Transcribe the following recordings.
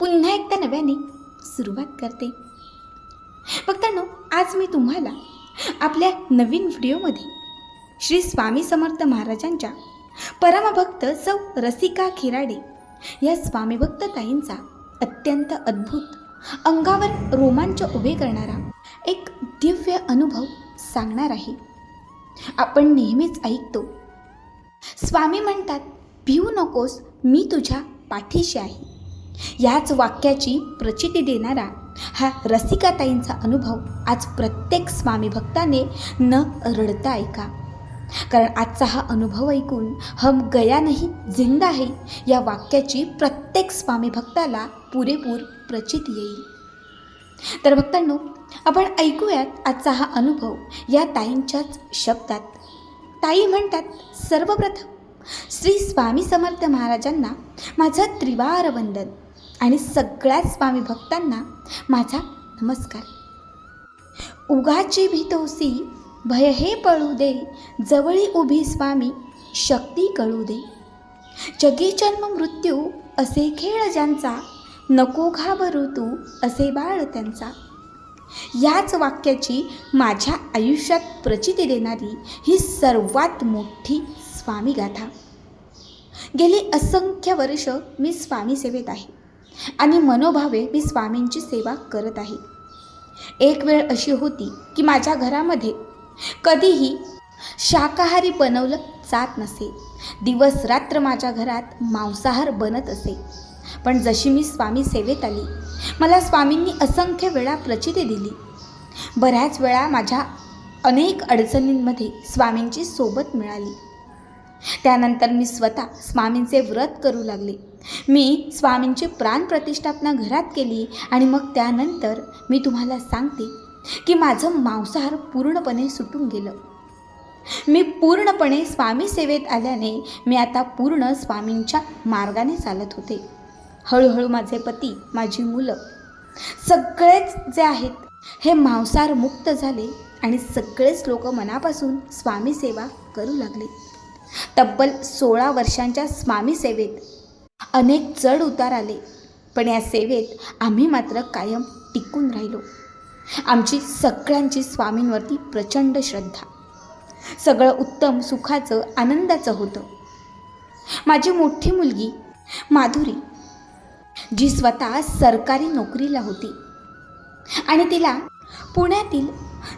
पुन्हा एकदा नव्याने सुरुवात करते. बघतानो आज मी तुम्हाला आपल्या नवीन व्हिडिओमध्ये श्री स्वामी समर्थ महाराजांच्या परमभक्त सौ रसिका खिराडे या स्वामीभक्त ताईंचा अत्यंत अद्भुत अंगावर रोमांच उभे करणारा एक दिव्य अनुभव सांगणार आहे. आपण नेहमीच ऐकतो स्वामी म्हणतात भिवू नकोस मी तुझ्या पाठीशी आहे. याच वाक्याची प्रचिती देणारा हा रसिकाताईंचा अनुभव आज प्रत्येक स्वामी भक्ताने न रडता ऐका. कारण आजचा हा अनुभव ऐकून हम गया नाही जिंदा आहे या वाक्याची प्रत्येक स्वामी भक्ताला पुरेपूर प्रचित येईल. तर भक्तांनो आपण ऐकूयात आजचा हा अनुभव या ताईंच्याच शब्दात. ताई म्हणतात सर्वप्रथम श्री स्वामी समर्थ महाराजांना माझं त्रिवार वंदन आणि सगळ्याच स्वामी भक्तांना माझा नमस्कार. उगाची भीतोसी भय हे पळू दे जवळी उभी स्वामी शक्ती कळू दे. जगी जन्म मृत्यू असे खेळ ज्यांचा नको घाबरू तू असे बाळ त्यांचा. याच वाक्याची माझ्या आयुष्यात प्रचिती देणारी ही सर्वात मोठी स्वामी गाथा. गेली असंख्य वर्ष मी स्वामी सेवेत आहे. आणि मनोभावे मी स्वामींची सेवा करत आहे. एक वेळ अशी होती की माझ्या घरामध्ये कधीही शाकाहारी बनवलं जात नसे. दिवस रात्र माझ्या घरात मांसाहार बनत असे. पण जशी मी स्वामी सेवेत आली मला स्वामींनी असंख्य वेळा प्रचिती दिली. बऱ्याच वेळा माझ्या अनेक अडचणींमध्ये स्वामींची सोबत मिळाली. त्यानंतर मी स्वतः स्वामींचे व्रत करू लागले. मी स्वामींची प्राणप्रतिष्ठापना घरात केली आणि मग त्यानंतर मी तुम्हाला सांगते की माझं मांसाहार पूर्णपणे सुटून गेलं. मी पूर्णपणे स्वामी सेवेत आल्याने मी आता पूर्ण स्वामींच्या मार्गाने चालत होते. हळूहळू माझे पती माझी मुलं सगळेच जे आहेत हे मांसाहार मुक्त झाले आणि सगळेच लोक मनापासून स्वामी सेवा करू लागले. तब्बल सोळा वर्षांच्या स्वामी सेवेत अनेक चढ उतार आले. पण या सेवेत आम्ही मात्र कायम टिकून राहिलो. आमची सगळ्यांची स्वामींवरती प्रचंड श्रद्धा. सगळं उत्तम सुखाचं आनंदाचं होतं. माझी मोठी मुलगी माधुरी जी स्वतः सरकारी नोकरीला होती आणि तिला पुण्यातील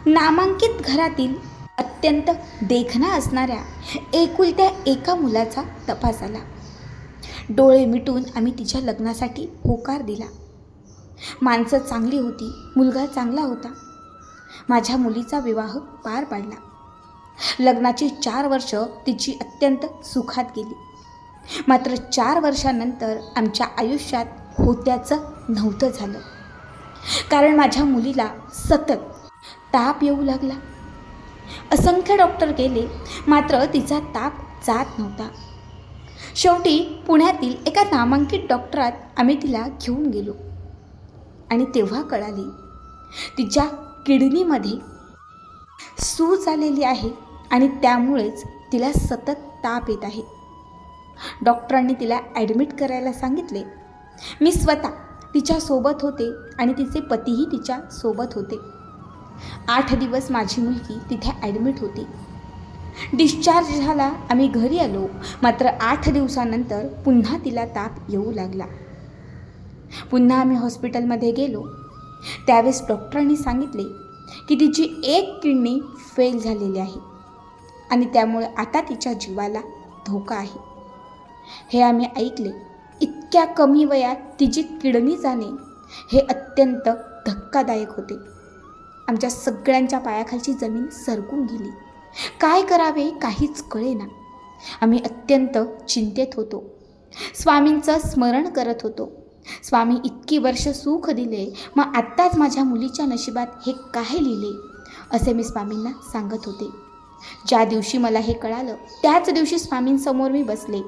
नामांकित घरातील अत्यंत देखणा असणाऱ्या एकुलत्या एका मुलाचा तपास आला. डोळे मिटून आम्ही तिच्या लग्नासाठी होकार दिला. माणसं चांगली होती मुलगा चांगला होता. माझ्या मुलीचा विवाह पार पाडला. लग्नाची चार वर्ष तिची अत्यंत सुखात गेली. मात्र चार वर्षानंतर आमच्या आयुष्यात होत्याचं नव्हतं झालं. कारण माझ्या मुलीला सतत ताप येऊ लागला. असंख्य डॉक्टर गेले मात्र तिचा ताप जात नव्हता. शेवटी पुण्यातील एका नामांकित डॉक्टरात आम्ही तिला घेऊन गेलो. आणि तेव्हा कळाली तिच्या किडनीमध्ये सूज आलेली आहे आणि त्यामुळेच तिला सतत ताप येत आहे. डॉक्टरांनी तिला ॲडमिट करायला सांगितले. मी स्वतः तिच्यासोबत होते आणि तिचे पतीही तिच्यासोबत होते. आठ दिवस माझी मुलगी तिथे ॲडमिट होती. डिस्चार्ज झाला आम्ही घरी आलो. मात्र आठ दिवसानंतर पुन्हा तिला ताप येऊ लागला. पुन्हा आम्ही हॉस्पिटलमध्ये गेलो. त्यावेळेस डॉक्टरांनी सांगितले की तिची एक किडनी फेल झालेली आहे आणि त्यामुळे आता तिच्या जीवाला धोका आहे. हे आम्ही ऐकले. इतक्या कमी वयात तिची किडनी जाणे हे अत्यंत धक्कादायक होते. आमच्या सगळ्यांच्या पायाखालची जमीन सरकून गेली. काय करावे काहीच कळेना आम्ही अत्यंत चिंतेत होतो. स्वामींचं स्मरण करत होतो. स्वामी इतकी वर्ष सुख दिले मग आत्ताच माझ्या मुलीच्या नशिबात हे काय लिहिले? असे मी स्वामींना सांगत होते. ज्या दिवशी मला हे कळालं त्याच दिवशी स्वामींसमोर मी बसले.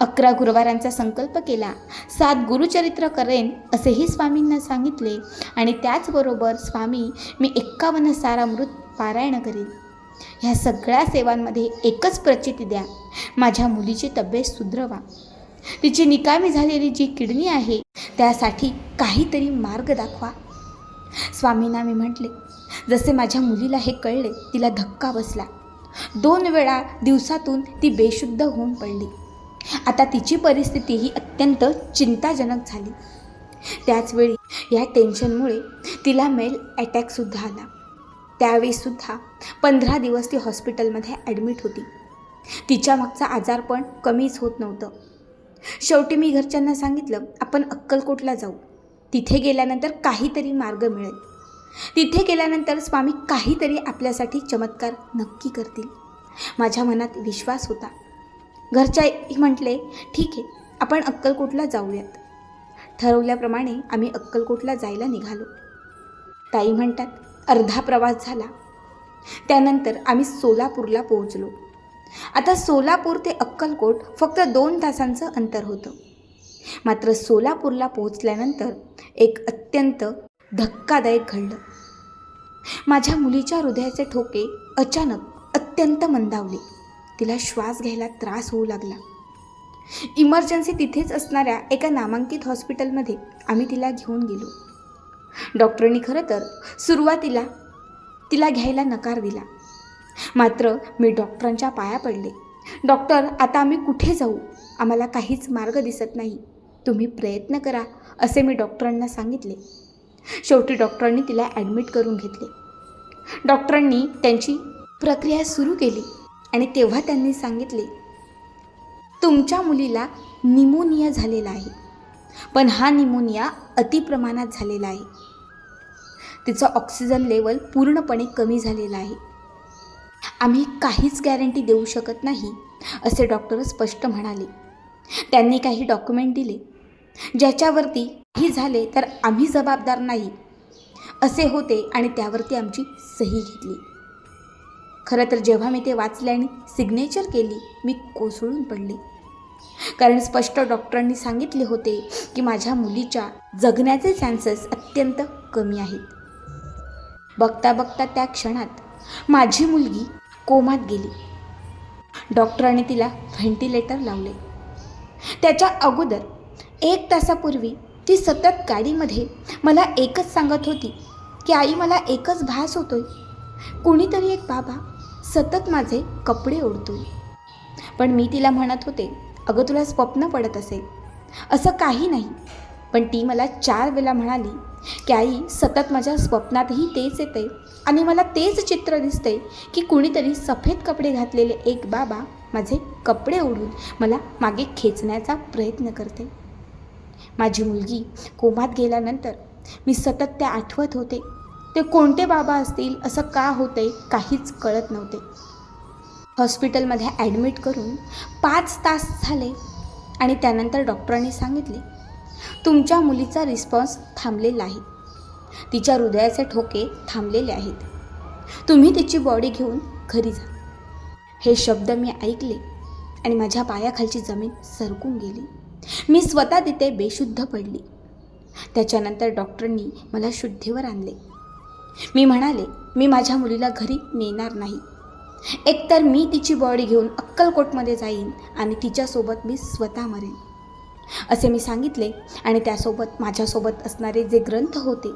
अकरा गुरुवारांचा संकल्प केला. सात गुरुचरित्र करेन असेही स्वामींना सांगितले. आणि त्याचबरोबर स्वामी मी एक्कावन्न सारामृत पारायण करेन. ह्या सगळ्या सेवांमध्ये एकच प्रचिती द्या. माझ्या मुलीची तब्येत सुधरवा. तिची निकामी झालेली जी किडनी आहे त्यासाठी काहीतरी मार्ग दाखवा. स्वामींना मी म्हटले जसे माझ्या मुलीला हे कळले तिला धक्का बसला. दोन वेळा दिवसातून ती बेशुद्ध होऊन पडली. आता तिची परिस्थिती ही अत्यंत चिंताजनक झाली. त्याचवेळी या टेन्शनमुळे तिला मेल अटॅकसुद्धा आला. त्यावेळीसुद्धा पंधरा दिवस ती हॉस्पिटलमध्ये ॲडमिट होती. तिच्या मागचा आजार पण कमीच होत नव्हतं. शेवटी मी घरच्यांना सांगितलं आपण अक्कलकोटला जाऊ. तिथे गेल्यानंतर काहीतरी मार्ग मिळेल. तिथे गेल्यानंतर स्वामी काहीतरी आपल्यासाठी चमत्कार नक्की करतील. माझ्या मनात विश्वास होता. घरच्या म्हटले ठीक आहे आपण अक्कलकोटला जाऊयात. ठरवल्याप्रमाणे आम्ही अक्कलकोटला जायला निघालो. ताई म्हणतात अर्धा प्रवास झाला. त्यानंतर आम्ही सोलापूरला पोहोचलो. आता सोलापूर ते अक्कलकोट फक्त दोन तासांचं अंतर होतं. मात्र सोलापूरला पोहोचल्यानंतर एक अत्यंत धक्कादायक घडलं. माझ्या मुलीच्या हृदयाचे ठोके अचानक अत्यंत मंदावले. तिला श्वास घ्यायला त्रास होऊ लागला. इमर्जन्सी तिथेच असणाऱ्या एका नामांकित हॉस्पिटलमध्ये आम्ही तिला घेऊन गेलो. डॉक्टरांनी खरं तर सुरुवातीला तिला घ्यायला नकार दिला. मात्र मी डॉक्टरांच्या पाया पडले. डॉक्टर आता आम्ही कुठे जाऊ? आम्हाला काहीच मार्ग दिसत नाही. तुम्ही प्रयत्न करा असे मी डॉक्टरांना सांगितले. शेवटी डॉक्टरांनी तिला ॲडमिट करून घेतले. डॉक्टरांनी त्यांची प्रक्रिया सुरू केली आणि तेव्हा त्यांनी सांगितले तुमच्या मुलीला निमोनिया झालेला आहे. पण हा निमोनिया अतिप्रमाणात झालेला आहे. तिचं ऑक्सिजन लेवल पूर्णपणे कमी झालेलं आहे. आम्ही काहीच गॅरंटी देऊ शकत नाही असे डॉक्टर स्पष्ट म्हणाले. त्यांनी काही डॉक्युमेंट दिले. ज्याच्यावरती काही झाले तर आम्ही जबाबदार नाही असे होते आणि त्यावरती आमची सही घेतली. खरं तर जेव्हा मी ते वाचले आणि सिग्नेचर केली मी कोसळून पडले. कारण स्पष्ट डॉक्टरांनी सांगितले होते की माझ्या मुलीच्या जगण्याचे चान्सेस अत्यंत कमी आहेत. बघता बघता त्या क्षणात माझी मुलगी कोमात गेली. डॉक्टरांनी तिला व्हेंटिलेटर लावले. त्याच्या अगोदर एक तासापूर्वी ती सतत गाडीमध्ये मला एकच सांगत होती की आई मला एकच भास होतोय. कुणीतरी एक बाबा सतत माझे कपडे ओढतोय. पण मी तिला म्हणत होते अगं तुला स्वप्न पडत असेल. असं काही नाही. पण ती मला चार वेळा म्हणाली की आई सतत माझ्या स्वप्नातही तेच येते आणि मला तेच चित्र दिसते की कुणीतरी सफेद कपडे घातलेले एक बाबा माझे कपडे ओढून मला मागे खेचण्याचा प्रयत्न करते माझी मुलगी कोमात गेल्यानंतर मी सतत ते आठवत होते. ते कोणते बाबा असतील असं का होते काहीच कळत नव्हते. हॉस्पिटलमध्ये ॲडमिट करून पाच तास झाले आणि त्यानंतर डॉक्टरांनी सांगितले तुमच्या मुलीचा रिस्पॉन्स थांबलेला आहे. तिच्या हृदयाचे ठोके थांबलेले आहेत. तुम्ही तिची बॉडी घेऊन घरी जा. हे शब्द मी ऐकले आणि माझ्या पायाखालची जमीन सरकून गेली. मी स्वतः तिथे बेशुद्ध पडली. त्याच्यानंतर डॉक्टरांनी मला शुद्धीवर आणले. मी म्हणाले मी माझ्या मुलीला घरी नेणार नाही. एकतर मी तिची बॉडी घेऊन अक्कलकोटमध्ये जाईन आणि तिच्यासोबत मी स्वतः मरेन असे मी सांगितले आणि त्यासोबत माझ्यासोबत असणारे जे ग्रंथ होते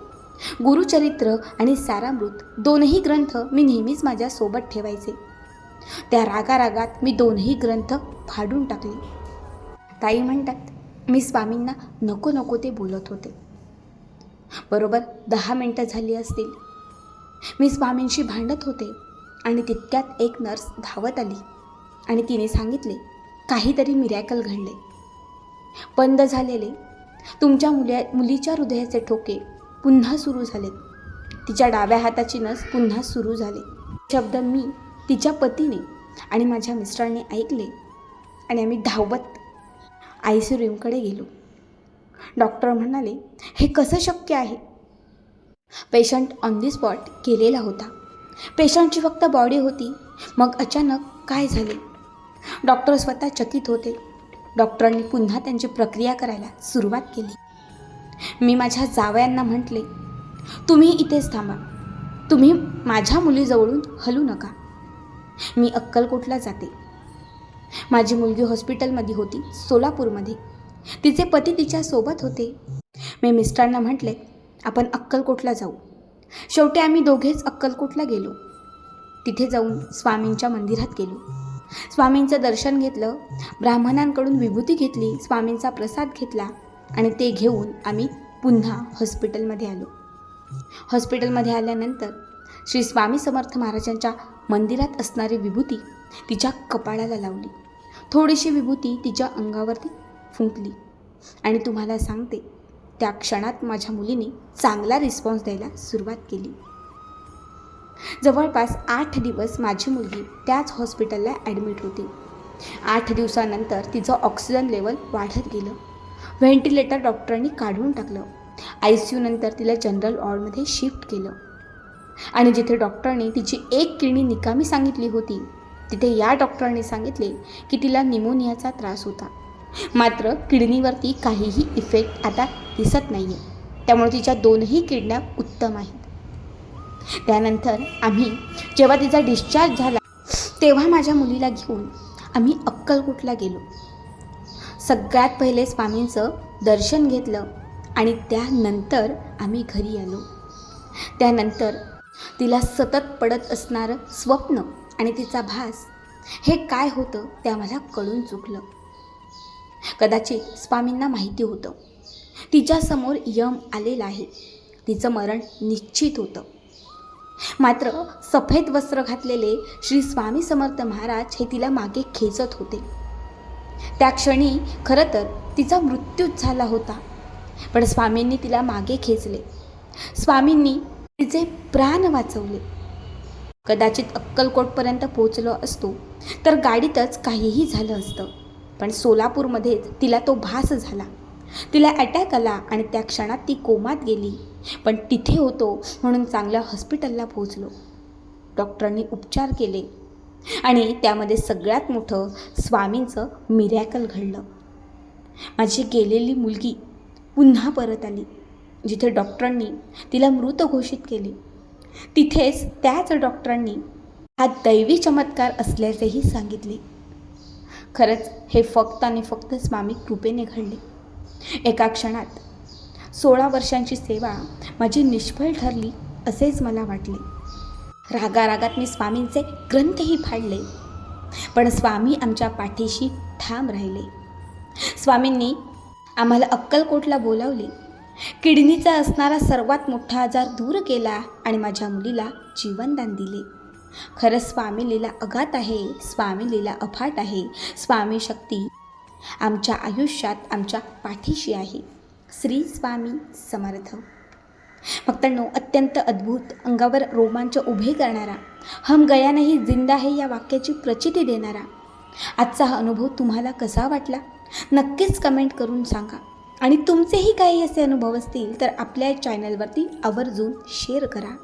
गुरुचरित्र आणि सारामृत दोनही ग्रंथ मी नेहमीच माझ्यासोबत ठेवायचे. त्या रागारागात मी दोनही ग्रंथ फाडून टाकले. ताई म्हणतात मी स्वामींना नको नको ते बोलत होते. बरोबर दहा मिनटं झाली असतील. मी स्वामींशी भांडत होते. आणि तितक्यात एक नर्स धावत आली आणि तिने सांगितले काहीतरी मिरॅकल घडले. बंद झालेले. तुमच्या मुल्या मुलीच्या हृदयाचे ठोके पुन्हा सुरू झाले तिच्या डाव्या हाताची नस पुन्हा सुरू झाले. शब्द मी तिच्या पतीने आणि माझ्या मिस्टरांनी ऐकले आणि आम्ही धावत आय सी रूमकडे गेलो. डॉक्टर म्हणाले हे कसं शक्य आहे? पेशंट ऑन दी स्पॉट केलेला होता. पेशंटची फक्त बॉडी होती. मग अचानक काय झाले? डॉक्टर स्वतः चकित होते. डॉक्टरांनी पुन्हा त्यांची प्रक्रिया करायला सुरुवात केली. मी माझ्या जावयांना म्हटले तुम्ही इथेच थांबा. तुम्ही माझ्या मुलीजवळून हलू नका. मी अक्कलकोटला जाते. माझी मुलगी हॉस्पिटलमध्ये होती सोलापूरमध्ये. तिचे पती तिच्यासोबत होते. मी मिस्टरांना म्हटले आपण अक्कलकोटला जाऊ. शेवटी आम्ही दोघेच अक्कलकोटला गेलो. तिथे जाऊन स्वामींच्या मंदिरात गेलो. स्वामींचं दर्शन घेतलं ब्राह्मणांकडून विभूती घेतली स्वामींचा प्रसाद घेतला आणि ते घेऊन आम्ही पुन्हा हॉस्पिटलमध्ये आलो. हॉस्पिटलमध्ये आल्यानंतर श्री स्वामी समर्थ महाराजांच्या मंदिरात असणारी विभूती तिच्या कपाळाला लावली. थोडीशी विभूती तिच्या अंगावरती फुंकली आणि तुम्हाला सांगते त्या क्षणात माझ्या मुलीने चांगला रिस्पॉन्स द्यायला सुरुवात केली. जवळपास आठ दिवस माझी मुलगी त्याच हॉस्पिटलला ॲडमिट होती. आठ दिवसानंतर तिचं ऑक्सिजन लेवल वाढत गेलं. व्हेंटिलेटर डॉक्टरांनी काढून टाकलं. आय सी यूनंतर तिला जनरल वॉर्डमध्ये शिफ्ट केलं. आणि जिथे डॉक्टरने तिची एक किडनी निकामी सांगितली होती तिथे या डॉक्टरांनी सांगितले की तिला निमोनियाचा त्रास होता. मात्र किडनीवरती काहीही इफेक्ट आता दिसत नाही आहे त्यामुळे तिच्या दोनही किडन्या उत्तम आहेत. त्यानंतर आम्ही जेव्हा तिचा डिस्चार्ज झाला तेव्हा माझ्या मुलीला घेऊन आम्ही अक्कलकोटला गेलो. सगळ्यात पहिले स्वामींचं दर्शन घेतलं आणि त्यानंतर आम्ही घरी आलो. त्यानंतर तिला सतत पडत असणारं स्वप्न आणि तिचा भास हे काय होतं ते आम्हाला कळून चुकलं. कदाचित स्वामींना माहिती होतं. तिच्यासमोर यम आलेला आहे. तिचं मरण निश्चित होतं. मात्र सफेद वस्त्र घातलेले श्री स्वामी समर्थ महाराज हे तिला मागे खेचत होते. त्या क्षणी खरं तर तिचा मृत्यूच झाला होता. पण स्वामींनी तिला मागे खेचले. स्वामींनी तिचे प्राण वाचवले. कदाचित अक्कलकोटपर्यंत पोचलो असतो तर गाडीतच काहीही झालं असतं. पण सोलापूरमध्येच तिला तो भास झाला. तिला अटॅक आला आणि त्या क्षणात ती कोमात गेली. पण तिथे होतो म्हणून चांगल्या हॉस्पिटलला पोहोचलो. डॉक्टरांनी उपचार केले. आणि त्यामध्ये सगळ्यात मोठं स्वामींचं मिरॅकल घडलं. माझी गेलेली मुलगी पुन्हा परत आली जिथे डॉक्टरांनी तिला मृत घोषित केले. तिथेच त्याच डॉक्टरांनी हा दैवी चमत्कार असल्याचेही सांगितले. खरंच हे फक्त आणि फक्त स्वामी कृपेने घडले. एका क्षणात सोळा वर्षांची सेवा माझी निष्फळ ठरली असेच मला वाटले. रागारागात मी स्वामींचे ग्रंथही फाडले पण स्वामी आमच्या पाठीशी ठाम राहिले. स्वामींनी आम्हाला अक्कलकोटला बोलावले. किडनीचा असणारा सर्वात मोठा आजार दूर केला आणि माझ्या मुलीला जीवनदान दिले. खरं स्वामी लीला अगात आहे स्वामी लीला अफाट आहे. स्वामी शक्ती आमच्या आयुष्यात आमच्या पाठीशी आहे. श्री स्वामी समर्थ. भक्तांनो अत्यंत अद्भुत अंगावर रोमांच उभे करणारा हम गया नाही जिंदा है या वाक्याची प्रचिती देणारा आजचा हा अनुभव तुम्हाला कसा वाटला? नक्कीच कमेंट करून सांगा. आणि तुमचेही काही असे अनुभव असतील तर आपल्या चॅनलवरती आवर्जून शेअर करा.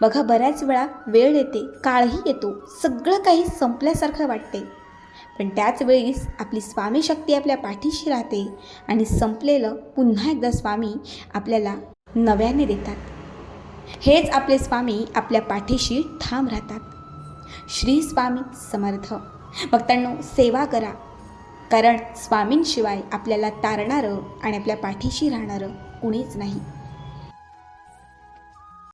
बघा बऱ्याच वेळा वेळ येते काळही येतो सगळं काही संपल्यासारखं वाटते. पण त्याच वेळीस आपली स्वामी शक्ती आपल्या पाठीशी राहते आणि संपलेलं पुन्हा एकदा स्वामी आपल्याला नव्याने देतात. हेच आपले स्वामी आपल्या पाठीशी ठाम राहतात. श्री स्वामी समर्थ. भक्तांनो सेवा करा. कारण स्वामींशिवाय आपल्याला तारणारं आणि आपल्या पाठीशी राहणारं कुणीच नाही.